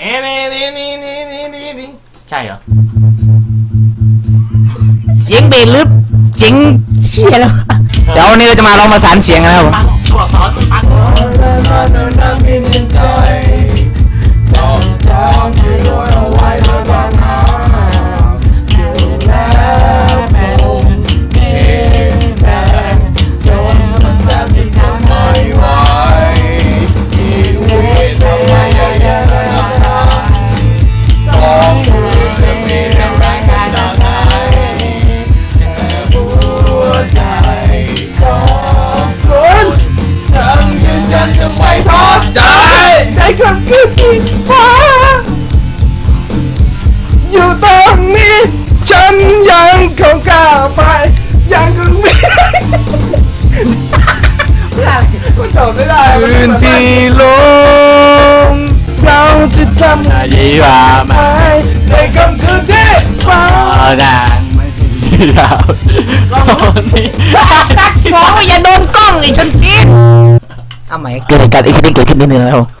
นี่นี่นี่นี่นี่นี่นี่นี่ใช่เหรอ เสียงเบสหรือเสียงเชี่ยแล้ววะเดี๋ยววันนี้เราจะมาลองประสานเสียงกันนะครับผม ปังตัวสอน กันทำไมเพราใจให้คำคืนที่ฟ้าอยู่ตรงนี้ ฉันยังคงกล้าไป ยังคงมีมันจบไม่ได้พื้นที่โลงเราจะทำอะไรบ้าไหมในคำคืนที่ฟ้าดังไม่ยาวตอนนี้ฟ้องอย่าโดน เอาใหม่เกิดเหตุการณ์อีกชนิดเกิดขึ้นนิดนึงนะครับ